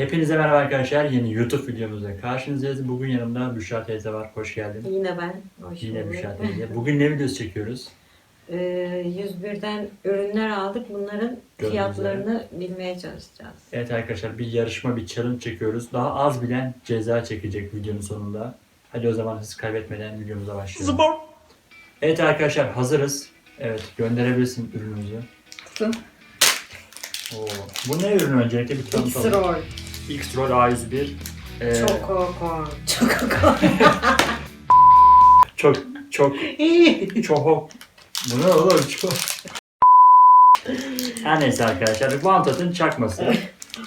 Hepinize merhaba arkadaşlar. Yeni YouTube videomuzda karşınızdayız. Bugün yanımda Büşra teyze var. Hoş geldin. Yine ben. Hoş Yine bulduk. Büşra teyze. Bugün ne videosu çekiyoruz? Ee, 101'den ürünler aldık. Bunların Gördüğünüz fiyatlarını bilmeye çalışacağız. Evet arkadaşlar bir yarışma, bir challenge çekiyoruz. Daha az bilen ceza çekecek videonun sonunda. Hadi o zaman hız kaybetmeden videomuza başlayalım. Evet arkadaşlar hazırız. Evet gönderebilirsin ürünümüzü. Tutun. Oo. Bu ne ürün öncelikle bir tanıtalım. X-Roll. X-Roll A101. Ee, Choco corn. Choco corn. çok çok çok bu ne oğlum çok her neyse arkadaşlar Wanted'ın çakması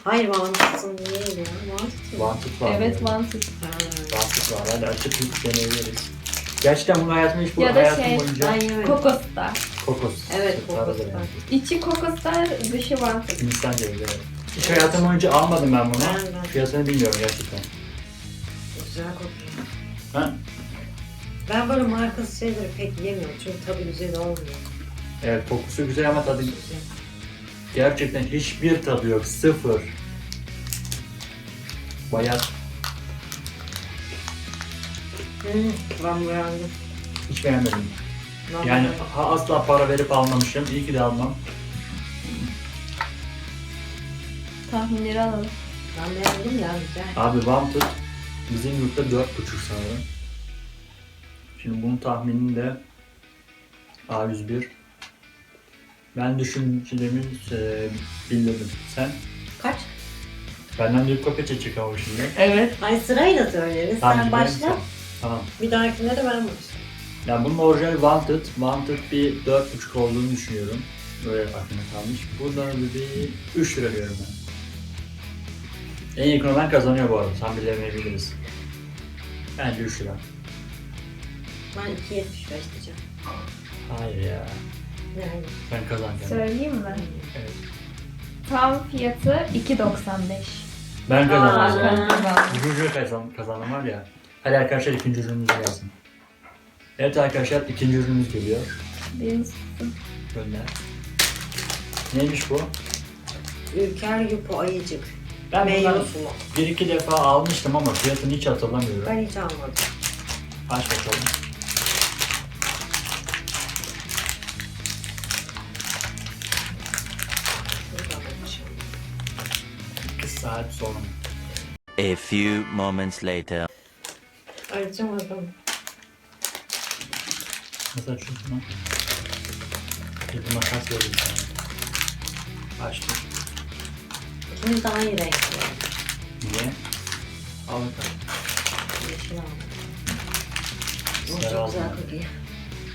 Hayır mantıksın değil ya. Wanted var Evet wanted. Wanted var hadi açıp bir deneyebiliriz gerçekten bunu hayatımda hiç bu Ya da hayatım şey, boyunca yemedim. Kokostar. kokos Evet, kokostar. İçi kokostar, dışı wanted. Hindistan cevizi evet. Hiç hayatım boyunca almadım ben bunu. Ben de. Fiyatını bilmiyorum gerçekten. Güzel kokuyor. Ha? Ben böyle markası şeyleri pek yemiyorum. Çünkü tadı güzel olmuyor. Evet kokusu güzel ama tadı Güzel. gerçekten hiçbir tadı yok. Sıfır. Bayat. Hmm, ben beğendim. Hiç beğenmedim. Ben Yani beğendim. ha- asla para verip almamışım. İyi ki de almam. Tahminleri alalım. Ben beğendim ya güzel. Abi Wanted bizim yurtta 4.5 sanırım. Şimdi bunun tahminini de A101. Ben düşüncelerimi e, bildirdim. Sen? Kaç? Benden bir kopya çekecek ama şimdi. Evet. Ay sırayla söyleriz. Tamam, Sen gidelim başla. Tamam. Bir dahakinde de ben başlayayım. Ya bunun orijinal Wanted. Wanted bir 4.5 olduğunu düşünüyorum. Böyle aklımda kalmış. Buradan da bir 3 lira diyorum ben. En yakın olan kazanıyor bu arada. Tam bilemeyebiliriz. Bence 3 lira. Ben 2.75 diyeceğim. Hayır ya. Yani. Ben kazanacağım. Söyleyeyim mi? Evet. Tam fiyatı 2.95. Ben kazanacağım. Aa. Ucuzca kazan, kazandım var ya. Hadi arkadaşlar ikinci ürünümüz gelsin. Evet arkadaşlar ikinci ürünümüz geliyor. Birimiz tutsun. Gönder. Neymiş bu? Ülker Yupo Ayıcık. Ben Meyve bundan suyu. bir iki defa almıştım ama fiyatını hiç hatırlamıyorum. Ben hiç almadım. Aç bakalım. İki saat sonra. A few moments later. Açamadım. Nasıl açıyorsun lan? Bir makas vereyim sana. Açtım. İkimiz de aynı renkli. Niye? Al bakalım. Yeşil aldım. Çok güzel kokuyor.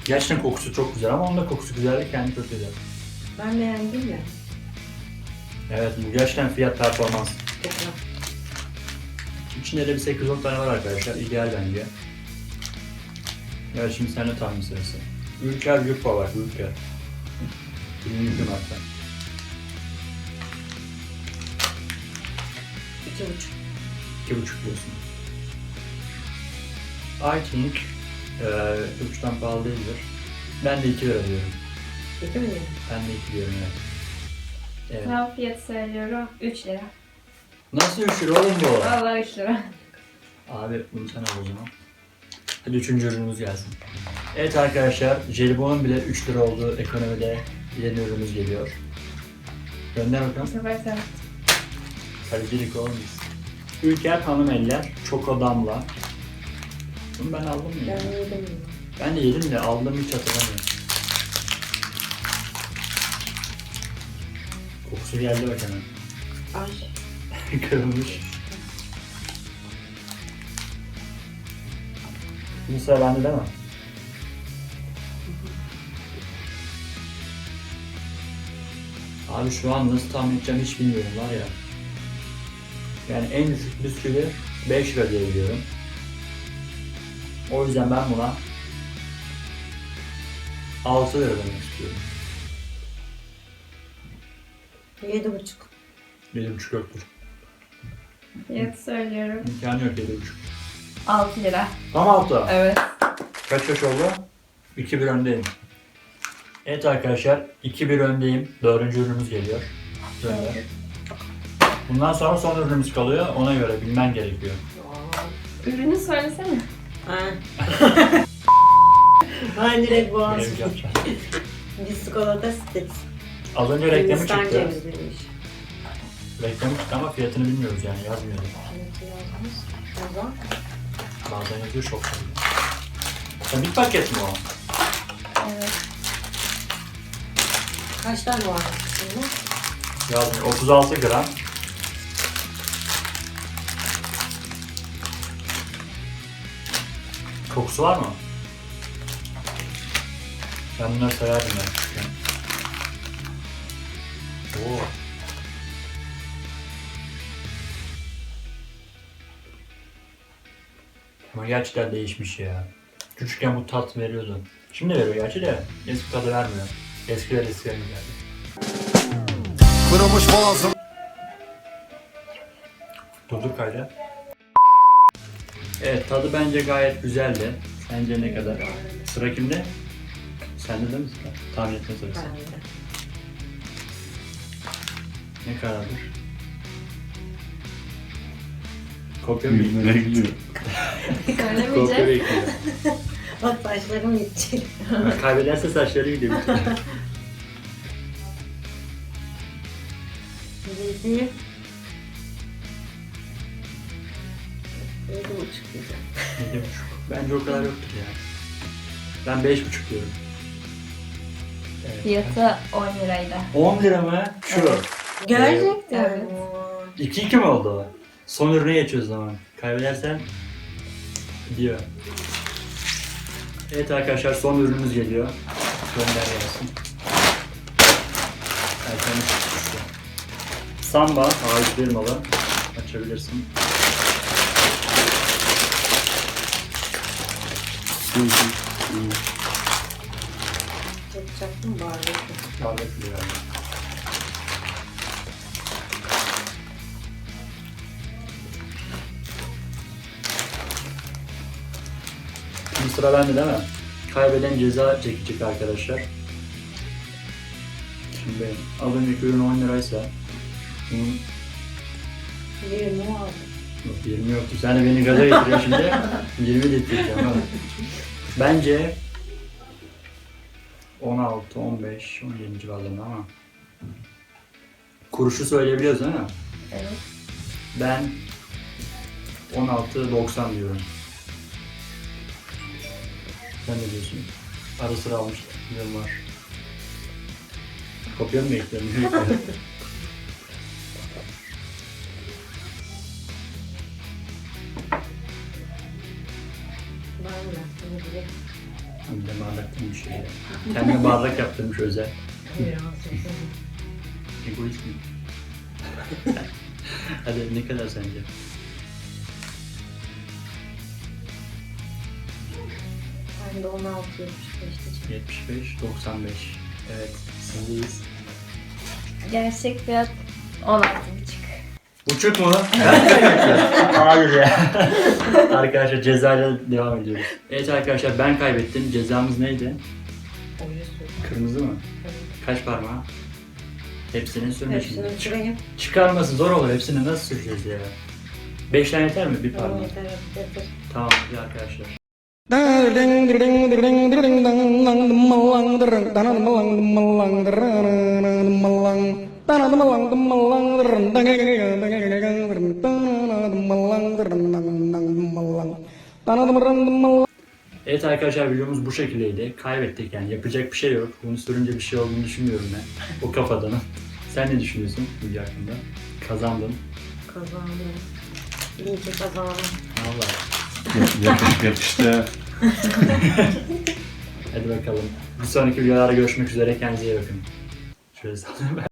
Gerçekten kokusu çok güzel ama onun da kokusu güzel değil, kendi kötü. Ben beğendim ya. Evet bu gerçekten fiyat performans. Çok güzel. İçinde de bir 8-10 tane var arkadaşlar. İdeal bence. Evet şimdi seninle tahmin sırası. Ülker Yupa var. Ülker. Birinci hatta. İki buçuk. İki buçuk diyorsun. I think eee üçten pahalı değildir. Ben de 2 lira diyorum. İki mi diyor? Ben de 2 diyorum evet. Evet. Tam fiyatı söylüyorum. 3 lira. Nasıl 3 lira oğlum bu? Vallahi 3 lira. Abi bunu sen al o zaman. Hadi üçüncü ürünümüz gelsin. Evet arkadaşlar, jelibonun bile 3 lira olduğu ekonomide yeni ürünümüz geliyor. Gönder Bu bakalım. sefer sen. Kalecilik olmuş. Ülker Hanım Eller, Çoko Damla. Bunu ben aldım mı ya? Ben yedim. Ben de yedim de aldım hiç hatırlamıyorum. Kokusu geldi bak hemen. Ay. Kırılmış. Şimdi sıra bende değil mi? Abi şu an nasıl tahmin edeceğim hiç bilmiyorum var ya. Yani en düşük bisküvi 5 lira diye biliyorum. O yüzden ben buna 6 lira demek istiyorum. Yedi buçuk. 7,5 yoktur. Fiyatı söylüyorum. İmkanı yok 7,5. 6 lira. Tam 6. Evet. Kaç kaç oldu? 2-1 öndeyim. Evet arkadaşlar 2-1 öndeyim. Dördüncü ürünümüz geliyor. Gönder. Bundan sonra son ürünümüz kalıyor. Ona göre bilmen gerekiyor. Ürünü söylesene. Ha. ben direkt boğaz. Görev yapacağız. Biskolata sticks. Az önce reklamı Hindistan çıktı. cevizliymiş. Reklamı çıktı ama fiyatını bilmiyoruz yani yazmıyor. Evet, yazmış. Zaman Bazen yazıyor çok fazla. Ya bir paket mi o? Evet. Kaç tane var? Yazmıyor. 36 gram. Kokusu var mı? Ben bunları severdim ben küçükken. Oo. Ama gerçekten değişmiş ya. Küçükken bu tat veriyordu. Şimdi veriyor gerçi de eski tadı vermiyor. Eskiler eskiler geldi. Kırılmış boğazım Durdur kaydı. Evet tadı bence gayet güzeldi. Sence ne kadar? Sıra kimde? Sende değil mi sıra? Tahmin etme sırası. Ben de. Ne kadardır? Kopya mı bekliyor? gidiyor? Kopya Söylemeyeceğiz. bekliyor. Bak saçlarım gidecek. Kaybederse saçları gidiyor. Yedi. Diyeceğim. Yedi buçuk. Bence o kadar yoktur ya. Ben beş buçuk diyorum. Evet. Fiyatı 10 liraydı. 10 lira mı? Şu. Gerçekten Evet. mi? 2-2 mi oldu? Son ürüne geçiyoruz o zaman. Kaybedersen gidiyor. Evet arkadaşlar son ürünümüz geliyor. Gönder gelsin. Erken. Samba ağaç firmalı. Açabilirsin. Yapacaktım bari. Bardak bir yani. Şimdi sıra bende değil mi? Kaybeden ceza çekecek arkadaşlar. Şimdi az önceki ürün 10 liraysa bunun Yirmi aldım. Yok, 20 yoktu. Sen de beni gaza getiriyor şimdi. 20 getireceğim ama. Bence 16, 15, 17 civarlarında ama kuruşu söyleyebiliyoruz değil mi? Evet. Ben 16.90 diyorum. Sen ne diyorsun? Ara sıra almış diyorum var. Kopya mı bekliyorum? Ben de. Bardaktan bir şey. ya. Kendine bardak yaptırmış özel. Egoist mi? Hadi ne kadar sence? Ben de 16 75 diyeceğim. 75, 95. Evet, sizdeyiz. Gerçek fiyat 16,5. Buçuk mu? Hayır ya. arkadaşlar cezayla devam ediyoruz. Evet arkadaşlar ben kaybettim. Cezamız neydi? Kırmızı mı? Kaç parmağı? Hepsini sürme şimdi. Hepsini Çık- süreyim. çıkarması zor olur. Hepsini nasıl süreceğiz ya? Beş tane yeter mi? Bir Tamam parmak. yeter yeter. Tamam iyi arkadaşlar. Evet arkadaşlar videomuz bu şekildeydi. Kaybettik yani yapacak bir şey yok. Bunu sürünce bir şey olduğunu düşünmüyorum ben. O kafadanım. Sen ne düşünüyorsun video hakkında? Kazandın. Kazandım. İyi ki kazandım. Allah. Yakıştı yakıştı. Hadi bakalım. Bir sonraki videolarda görüşmek üzere. Kendinize iyi bakın. Şöyle sallayayım ben.